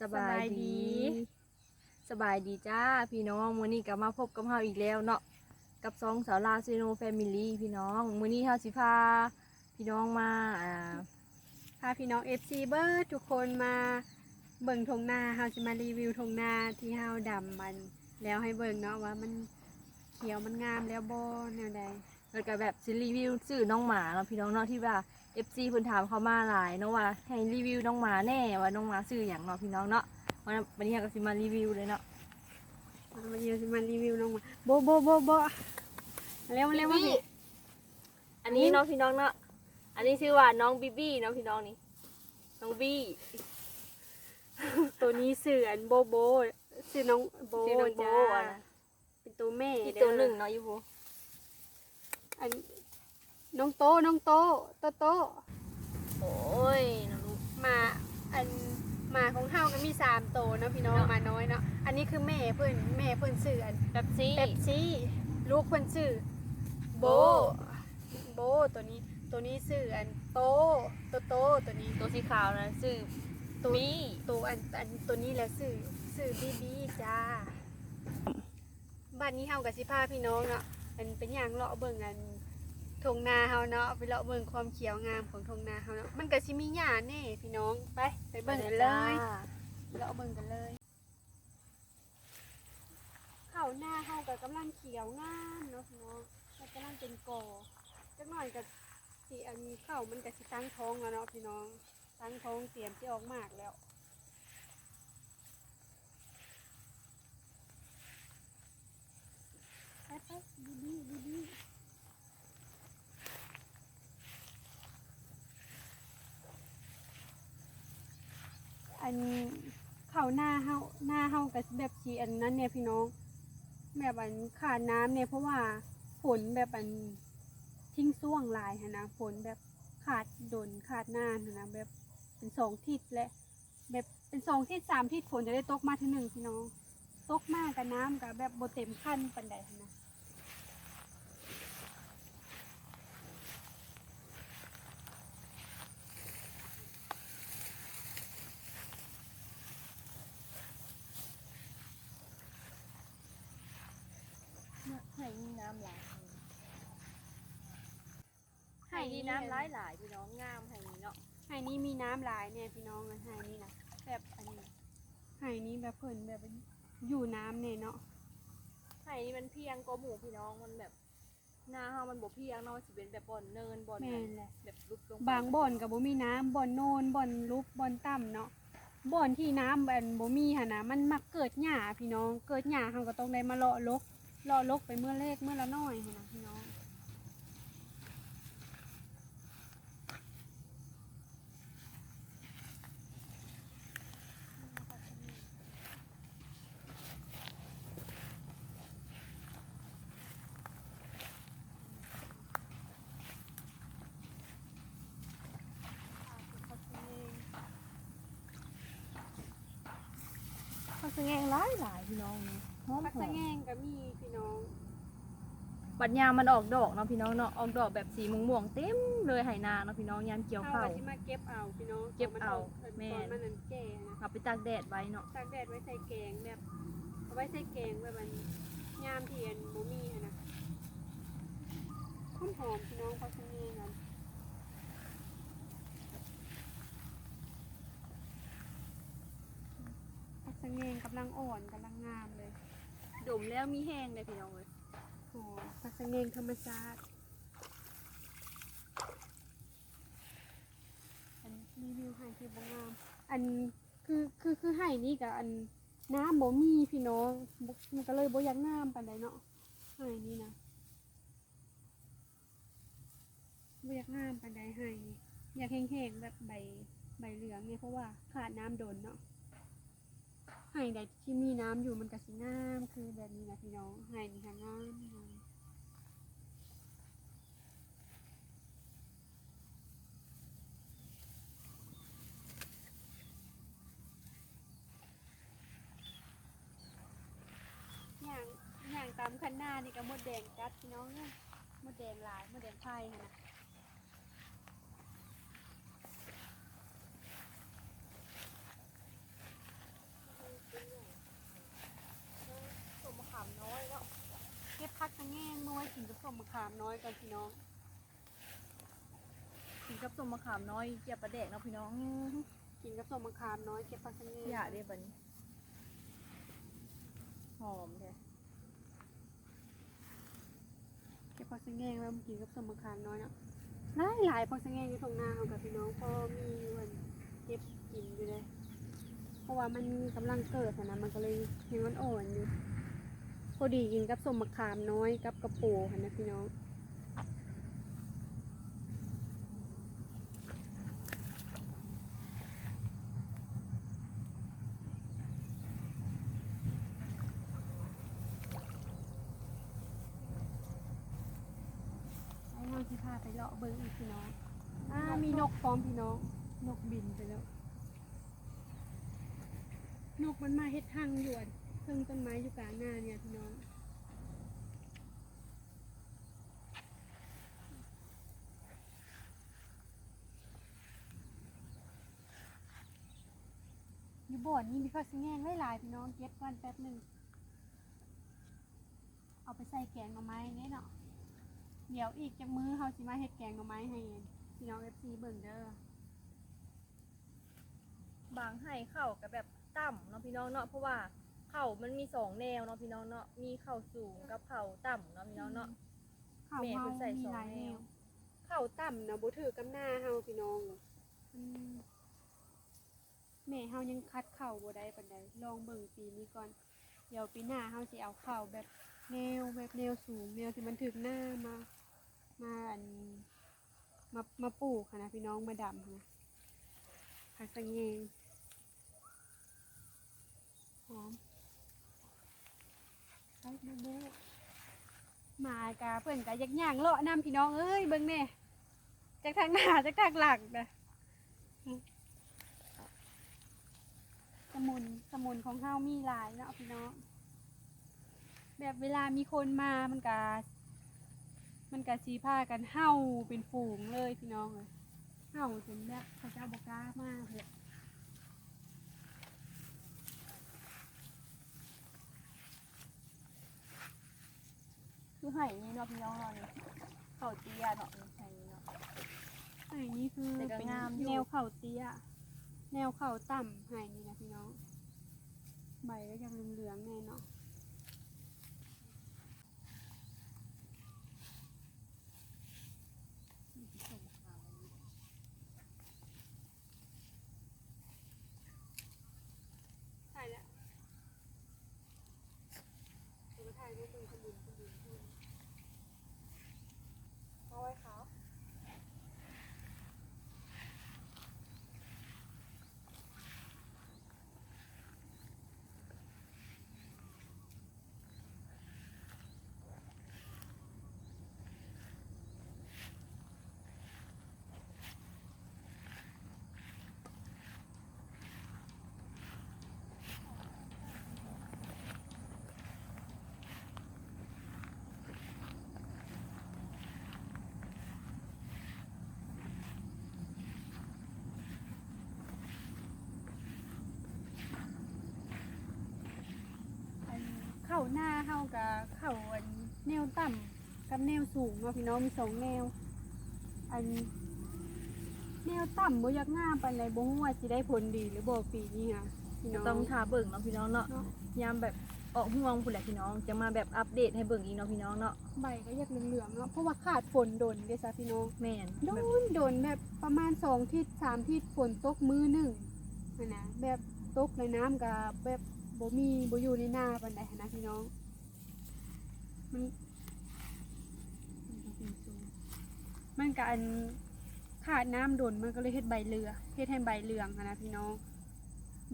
สบายดี สบายดีจ้าพี่น้องมื้อนี้ก็มาพบกับเฮาอีกแล้วเนาะกับซองสาวลาวซีโนแฟมิลี่พี่น้องมื้อนี้เฮาสิพาพี่น้องมาอ่าพาพี่น้อง FC เบิร์ดทุกคนมาเบิ่งทงนาเฮาสิมารีวิวทงนาที่เฮาดำมัน แล้วให้เบิ่งเนาะว่ามันเขียวมันงามแล้วบ่แนวใดแล้วก็แบบสิรีวิวชื่อน้องหมาเนาะพี่น้องเนาะที่ว่า FC เพิ่นถามเขามาหลายเนาะว่าให้รีวิวน้องหมาแน่ว่าน้องหมาชื่อหยังเนาะพี่น้องเนาะวันนี้วันนี้เราก็สิมารีวิวเลยเนาะเอามาเดี๋ยวสิมารีวิวน้องหมาโบโบโบโบเร็วเร็วมาพี่อันนี้เนาะพี่น้องเนาะอันนี้ชื่อว่าน้องบีบี้เนาะพี่น้องนี่น้องบี้ตัวนี้สื่ออันโบโบสื่อน้องโบชื่อน้องโบจ้าอะนะเป็นตัวแม่อีกเด้อตัวหนึ่งเนาะยูโบอัน น้องโต น้องโต โตโต โอ้ยน้องลูกหมาอันหมาของเฮาก็มีสามโตวเนาะพี่น้องเนาะ หมาน้อยเนาะ อันนี้คือแม่เพิ่นแม่เพิ่นสื่ออันแป๊บซี่เป๊ปซี่ลูกเพิ่นชื่อโบ โบตัวนี้ ตัวนี้ชื่ออันโต โตโตตัวนี้ ตัวสีขาวนะชื่อตัวบี้ตัวอันอันตัวนี้แหละชื่อชื่อบีบีจ้า บ้านนี้เฮากับสิพาพี่น้องเนาะอันเป็นอย่างเลาะเบิ่งอัน ทงนาเฮาเนาะไปเลาะเบิ่งความเขียวงามของทงนาเฮาเนาะมันก็สิมีหญ้าแน่พี่น้องไปไปเบิ่งกันเลยเลาะเบิ่งกันเลยข้าวหน้าเฮาก็กำลังเขียวงามเนาะพี่น้องมันกำลังเป็นกอจักหน่อยก็สิอันข้าวมันก็สิตั้งท้องแล้วเนาะพี่น้องตั้งท้องเตรียมจะออกมากแล้ว ไปไปดีดีดีดีอันข้าว หน้าเฮาหน้าเฮากับแบบชีอันนั้นเนี่ยพี่น้อง แบบอันขาดน้ำเนี่ยเพราะว่าฝนแบบอันทิ้งซ่วงลายฮะนะฝนแบบขาดดนขาดหน้าฮะนะแบบเป็นสองทิศและแบบเป็นสองทิศสามทิศฝนจะได้ตกมาทีหนึ่งพี่น้อง ตกมากกับน้ำกับแบบโบเต็มขั้นปันใดนะ ไห่มี น้ำหลายไห่มีน้ำหลายหลายพี่น้องงามไห่นี้เนาะไห่นี้มีน้ำหลายเนี่ยพี่น้องนะไห่นี้นะแบบอันนี้ไห่นี้แบบเพิ่นแบบอยู่น้ำเนี่ยเนาะไห่นี้มันเพียงก็หมู่พี่น้องมันแบบหน้าเฮามันบ่เพียงเนาะมันสิเป็นแบบบ่อนเนินบ่อนแม่นแหละ แบบลุกลงบางบ่อนกับบ่มีน้ำบ่อนโนนบ่อนลุกบ่อนต่ำเนาะบ่อนที่น้ำแบบบ่มีหั่นนะมันมักเกิดหญ้าพี่น้อง เกิดหญ้าเฮาก็ต้องได้มาเลาะลก เลาะลกไปเมื่อเล็กเมื่อละน้อยหั่นนะพี่น้องเขาสแงงหลายหลายพี่น้อง หอมพักหอสะมแงงก็มีพี่น้องบัดยามมันออกดอกเนาะพี่น้องเนาะออกดอกแบบสีม่วงๆเต็มเลยไหนาเนาะพี่น้องยามเกี่ยวเฮาข้าวก็สิมาเก็บเอาพี่น้องเก็บเอาตนแม่ มันออกตอนมันนั่นแก่นะเอาไปตากแดดไว้เนาะตากแดดไว้ใส่แกงแบบเอาไว้ใส่แกงแบบมันยามเทียนบ่มีอะนะหอมหอมๆพี่น้องพักสะแงงกันพักสะแงงกำลังอ่อนกำลังงามเลย ดมแล้วมีแห้งเลยพี่น้องเลยโอ้พักสะแงงธรรมชาติอันรีวิวให้ที่บ่งาม อันคือคือคือให้นี่กับอันน้ำบ่มีพี่น้องมันก็เลยบ่อยังงามปานใดเนาะให้นี่นะบ่อยากงามปานใดให้อยากแห้งๆแบบใบใบเหลืองเนี่ยเพราะว่าขาดน้ำโดนเนาะ ให้ใดที่มีน้ำอยู่มันก็สิงามคือแบบนี้นะพี่น้องให้นี่ค่ะงามงามอย่างอย่างตามคันหน้านี่ก็มดแดงกัดพี่น้องเนี่ยมดแดงหลายมดแดงไผ่นะ ส้มมะขามน้อยก่อนพี่น้อง กินกับ ส้มมะขามน้อยเจียบปลาแดกเนาะพี่น้องกินกับส้มมะขามน้อยเก็บผักสะเงอยากได้บัดนี้หอมแท้เก็บผักสะเงแล้วมากินกับส้มมะขามน้อยเนาะหลายหลายผักสะเงอยู่ตรงหน้าเขากับพี่น้องพอมีวันเก็บกินอยู่เลยเพราะว่ามันกำลังเกิดอะนะมันก็เลยยังอ่อนๆอยู่พอดีกินกับส้มมะขามน้อยกับกระปูค่ะนะพี่น้อง ไอ้น้องที่พาไปเลาะเบิ้งอีกพี่น้องอ่ามีน กพร้อมพี่น้อง นกบินไปแล้ว นกมันมาเฮ็ดทางอยู่อะเพิ่งต้นไม้อยู่กลางหน้าเนี่ยพี่น้องอยู่บ่อนนี่มีข้าวสิแงงหลายๆพี่น้องเก็บก่อนแป๊บหนึ่งเอาไปใส่แกงหน่อไม้เนี่ยเนาะเดี๋ยวอีกจากมือเขาสิมาเฮ็ดแกงหน่อไม้ให้ พี่น้องเอฟซีเบิ่งเด้อบางให้เข้ากับแบบต่ำเนาะพี่น้องเนาะเพราะว่าเข่ามันมีสองแนวเนาะพี่น้องเนาะมีเข่าสูงกับเข่าต่ำเนาะพี่น้องเนาะข้าวแม่เฮาเพิ่นใส่มีสองหลายแนแนววข้าวต่ำนะบ่ถือกับหน้าเฮาพี่น้องอืมแม่เฮายังคัดข้าวบ่ได้ปานใดลองเบิ่งปีนี้ก่อน เดี๋ยวปีหน้าเฮาสิเอาข้าวแบบแนวแบบแนวสูงแนวที่มันถึกหน้ามา มาอัน มามาปลูกค่ะนะพี่น้องมาดำค่ะผักสะเงงหอมไปเบิ่งๆมากะเพิ่อนกะยักย่างเลาะนำพี่น้องเอ้ยเบิ่งแน่จากทางหน้าจากทางหลังนะสมุนสมุนของเฮามีหลายเนาะพี่น้อง แบบเวลามีคนมามันกะ มันกะสีผ้ากันเห่าเป็นฝูงเลยพี่น้องเลยเห่าจนแบบเขาเจ้าบอกกล้ามากเลยคือไห่นี่เนาะพี่น้องเนาะนี่เข่าเตี้ยเนาะนี่ไห่นี่เนาะไอ้นี่คือแต่ก็เป็นงามอยู่ แนวเข่าเตี้ย แนวเข่าต่ำไห้นี่นะพี่น้อง ใบก็ยังเหลืองๆแน่เนาะถ่ายแล้วเดี๋ยวมาถ่ายรูปเป็นขบุนขบุนขบุนเอาไว้ครับ อัน เข้าหน้าเข้ากับเข้าอันแนวต่ำกับแนวสูงเนาะพี่น้องมีสองแนว อัน แนวต่ำบ่อยักงามปานใดบ่ฮู้ว่าสิได้ผลดีหรือบ่ปีนี้ค่ะพี่น้อง ต้องทาเบิ่งเนาะพี่น้องเนาะเนาะ ยามแบบออกห่วงพุ่นแหละพี่น้อง จะมาแบบอัปเดตให้เบิ่งอีกเนาะพี่น้องเนาะใบก็อยากเหลืองๆเนาะเพราะว่าขาดฝนโดนเด้ซะพี่น้อง แม่นโดแบบนโดนแบบประมาณสองทิศสามทิศฝนตกมือหนึ่งนั่นนะแบบตกในน้ำกับแบบ บ่มีบ่อยู่ในหน้าปานใดหั้นนะพี่น้อง มันมันก็อันขาดน้ำโดนมันก็เลยเฮ็ดใบเรือเฮ็ดให้ใบเหลืองหั้นนะพี่น้อง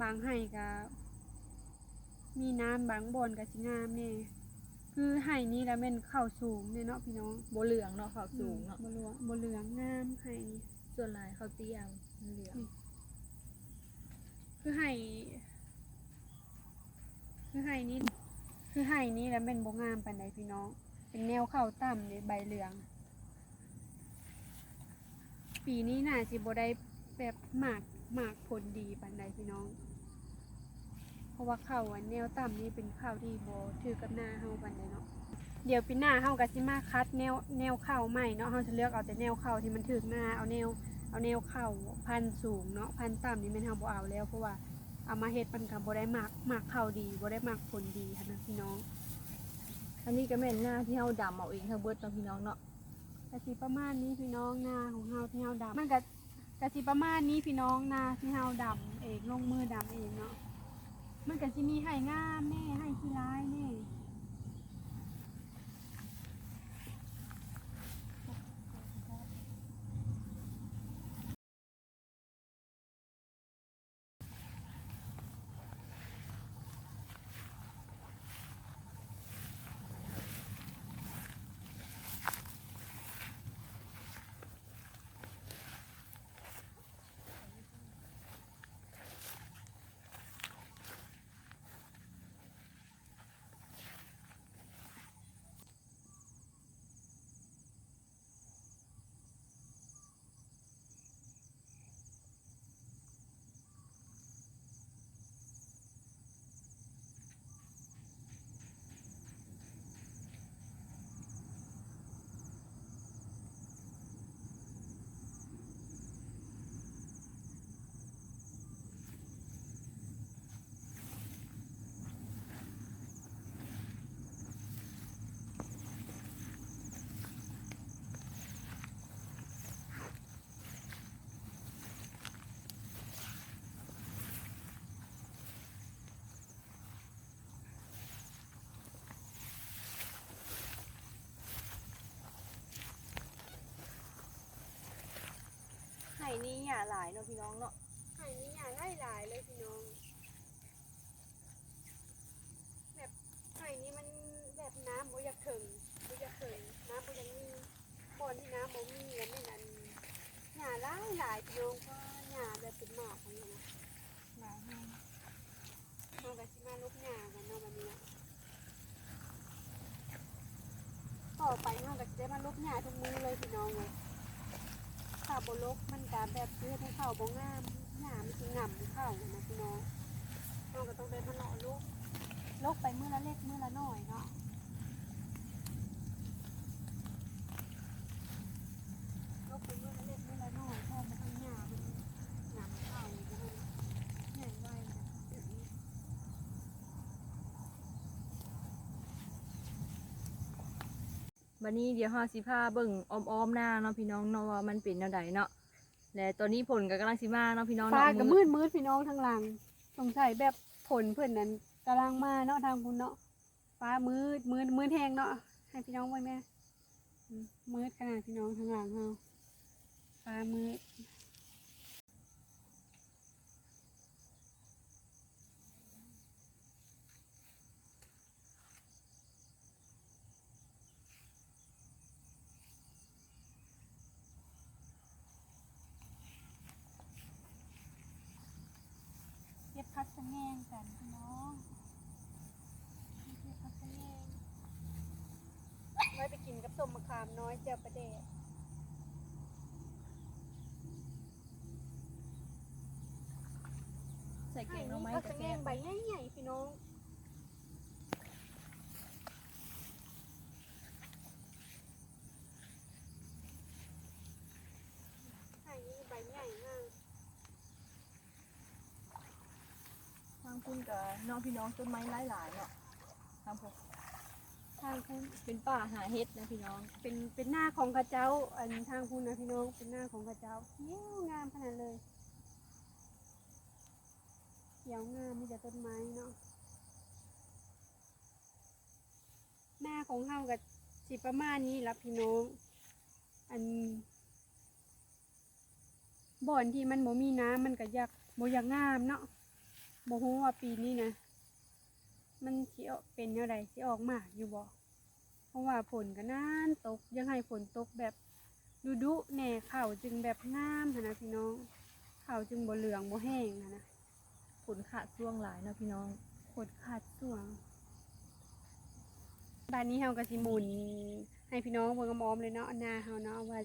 บางให้ก็มีน้ำบางบอนก็สิงามแน่คือให้นี้แล้วแม่นเข้าสูงเนี่ยเนาะพี่น้องบ่เหลืองเนาะขาวสูงเนาะบเหลืองบเหลืองงามไห้ส่วนลายเขาเตี้ยมันเหลืองคือไห้ คือไห้นี่คือไห้นี่แล้วเป็นบงามปานใดพี่น้อง เป็นแนวเข้าต่ำเลยใบเหลือง ปีนี้น่าสิบได้แบบหมากหมากผลดีปานใดพี่น้อง เพราะว่าเข้าอันแนวต่ำนี่เป็นข้าวที่โบถือกับหน้าเฮาปานใดเนาะเดี๋ยวปีหน้าเฮาก็สิมาคัดแนวแนวเข้าใหม่เนาะเฮาจะเลือกเอาแต่แนวเข้าที่มันถึกหน้าเอาแนวเอาแนวเข้าพันสูงเนาะพันต่ำนี่ม่นเฮาบ่เอาแล้วเพราะว่า เอามาเฮ็ดมันก็บ่ได้มักมักเข้าดีบ่ได้มักผลดีค่ะนะพี่น้อง อันนี้ก็แม่นหน้าที่เฮาดำเอาเองทั้งเบิดเนาะพี่น้องเนาะกะสิประมาณนี้พี่น้องนาของเฮาที่เฮาดำมันก็กะสิประมาณนี้พี่น้องนาที่เฮาดำเองลงมือดำเองเนาะมันก็สิมีให้งามแน่ให้ขี้ร้ายแน่ นี้หย่าหลายเนาะพี่น้องเนาะไข่นี้อย่าไล่หลายเลยพี่น้อง แบบไข่นี้มันแบบน้ำบ่อยากถึงบ่อยากถึงน้ำบ่อยากมีบ่อนที่น้ำบ่มีแล้วแม่นอันหญ้าหลายหลายพี่น้องเพราะหญ้าแบบเป็นหมากของมันนะหลายแห้งเฮาก็สิมาลบหญ้ากันเนาะวันนี้อะต่อไปเฮาก็สิได้มาลบหญ้าทุกมื้อเลยพี่น้องเลย ข้าวบลกมันกาแบบเพื่อให้ข้าวบงามหนามันสิงำข้าวนะพี่น้องต้องก็ต้องไปมาเลาะลูกลกไปมื้อละเล็กมื้อละน้อยเนาะลกไปมื้อละเล็กมื้อละน้อยพ่อมาทำหญ้ามันงำข้าวเลยจะมันใหญ่ไวนะแบบนี้ บัดนี้เดี๋ยวเฮาสิพาเบิ่งอ้อมๆหน้าเนาะพี่น้องเนาะว่ามันเป็นแนวใดเนาะและตอนนี้ผลก็กำลังสิมาเนาะพี่น้องฟ้าเนาะก็มืดมืดพี่น้องทางหลังสงสัยแบบฝนเพื่อนนั้นกำลังมาเนาะทางคุณเนาะฟ้ามืดมืดมืดแห้งเนาะให้พี่น้องไว้แม่อืมมืดขนาดพี่น้องทางหลังเฮาฟ้ามืดเก็บพักสะแงงกันพี่น้องเก็บพักสะแงงไว้ไปกินกับส้ มมะขามน้อยเจียวประเดะใส่แกงหน่องไม้พักระสะแงแซ่งใบใหญ่ๆพี่น้องไข่นี่ใบใหญ่มากทางคุณกับน้องพี่น้องต้นไม้หลายๆเนาะทางพวก ทางคุณเป็นป่าหาเฮ็ดนะพี่น้อง เป็นเป็นหน้าของกระเจ้า อันทางคุณนะพี่น้องเป็นหน้าของกระเจ้าเขียวงามขนาดเลยเขียวงามมีแต่ต้นไม้เนาะหน้าของเฮากับสิประมาณนี้ละพี่น้อง อันบ่อนที่มันบ่มีน้ำมันก็อยากบ่อยากงามเนาะบ่ฮู้ว่าปีนี้นะ มันสิออกเป็นแนวใดสิออกมากอยู่บ่เพราะว่าฝนก็นานตกยังให้ฝนตกแบบดุดุๆแหน่ข้าวจึงแบบงามหั้นนะพี่น้องข้าวจึงบ่เหลืองบ่แห้งหั้นนะผลขาดช่วงหลายเนาะพี่น้อง ขดขาดส่วงบ้านนี้เฮาก็สิหมุน ให้พี่น้องเบิ่งกระมอมเลยเนาะหน้าเฮาเนาะว่า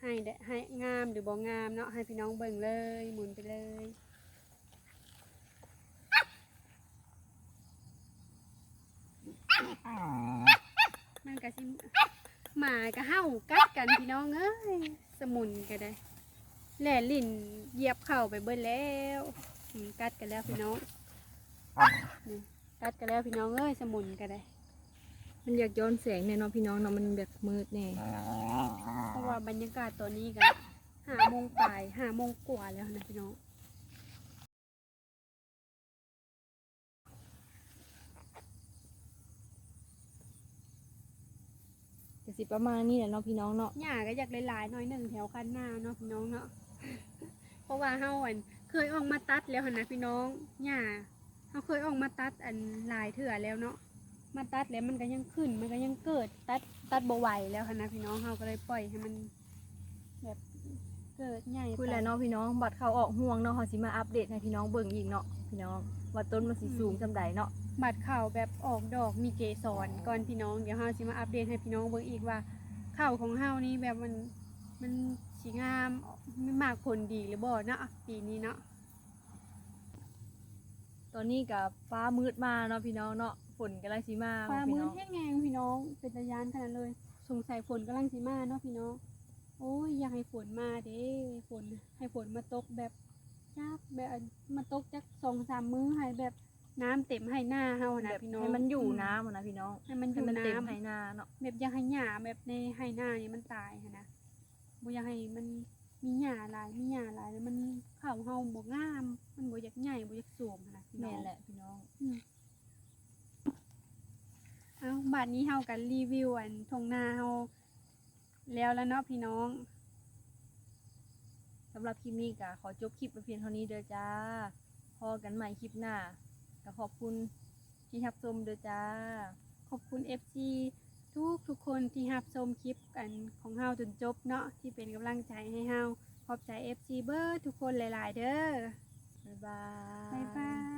ให้ได้ให้งามหรือบ่งามเนาะให้พี่น้องเบิ่งเลยหมุนไปเลยะสิหมาก็เห่ากัดกันพี่น้องเอ้ยสมุนก็ได้แหล่ลิ้นเหยียบเข่าไปเบิดแล้วอืมกัดกันแล้วพี่น้องนี่กัดกันแล้วพี่น้องเอ้ยสมุนก็ได้ มันอยากย้อนแสงเนี่ยเนาะพี่น้องเนาะมันแบบมืดแน่เพราะว่าบรรยากาศตอนนี้ก็ห้าโมงปลายห้าโมงกว่าแล้วนะพี่น้อง สิประมาณนี้แหละเนาะพี่น้องเนาะหญ้าก็อยากหลายๆหน่อยหนึ่งแถวคันหน้าเนาะพี่น้องเนาะ เพราะว่าเฮาอันเคยออกมาตัดแล้วหั่นนะพี่น้องหญ้าเฮาเคยออกมาตัดอันหลายเถื่อแล้วเนาะ มาตัดแล้วมันก็ยังขึ้น มันก็ยังเกิดตัดตัดบ่ไหวแล้วหั่นนะพี่น้องเฮาก็เลยปล่อยให้มัน แบบเกิดใหญ่คุยแล้วเนาะพี่น้องบัดเขาออกห่วงเนาะเขาสิมาอัปเดตให้พี่น้องเบิ่งอีกเนาะพี่น้องว่าต้นมันสิสูงจำใดเนาะ บัดเข่าแบบออกดอกมีเกสรก่อนพี่น้องเดี๋ยวเฮาสิมาอัปเดตให้พี่น้องเบิ่งอีกว่าข้าวของเฮานี่แบบมันมันสิงามไม่มากผลดีหรือบ่เนาะปีนี้เนาะตอนนี้กับฟ้ามืดมาเนาะพี่น้องเนาะฝนกำลังสิมาฟ้าพี่มืน้ดองแห้งแงงพี่น้องเป็นตะยานขนาดเลยสงสัยฝนกำลังสิมาเนาะพี่น้องโอ้ยอยากให้ฝนมาเด้ฝนให้ฝนมาตกแบบจักแบบมาตกจักสองสามมื้อให้แบบ น้ำเต็มให้หน้าเฮาแบนะบพี่น้องให้มันอยู่น้ำอะนะพี่น้องให้มันอให้ยู่มันเต็มน้ำ ให้นาเนาะแบบอยากให้หญ้าแบบในให้หน้านี่มันตายหั้นนะบ่อยากให้มันมีหญ้าหลายมีหญ้าหลายแล้วมันข้าวเฮาบ่งาม มันบ่อยากใหญ่บ่อยากสูงหั้นนะพี่น้แม่องนแหละพี่น้อง เอ้าบัดนี้เฮากันรีวิวอันทงนาเฮาแล้วแล้วเนาะพี่น้อง สำหรับคลิปนี้ก็ขอจบคลิปไปเพียงเท่านี้เด้อจ้า พอกันใหม่คลิปหน้า ก็ขอบคุณที่รับชมเด้อจ้า ขอบคุณ FC ทุกทุกคนที่รับชมคลิปกันของเฮาจนจบเนาะที่เป็นกำลังใจให้เฮาขอบใจ FC เบอร์ทุกคนหลาย ๆ เด้อบ๊ายบาย บ๊ายบา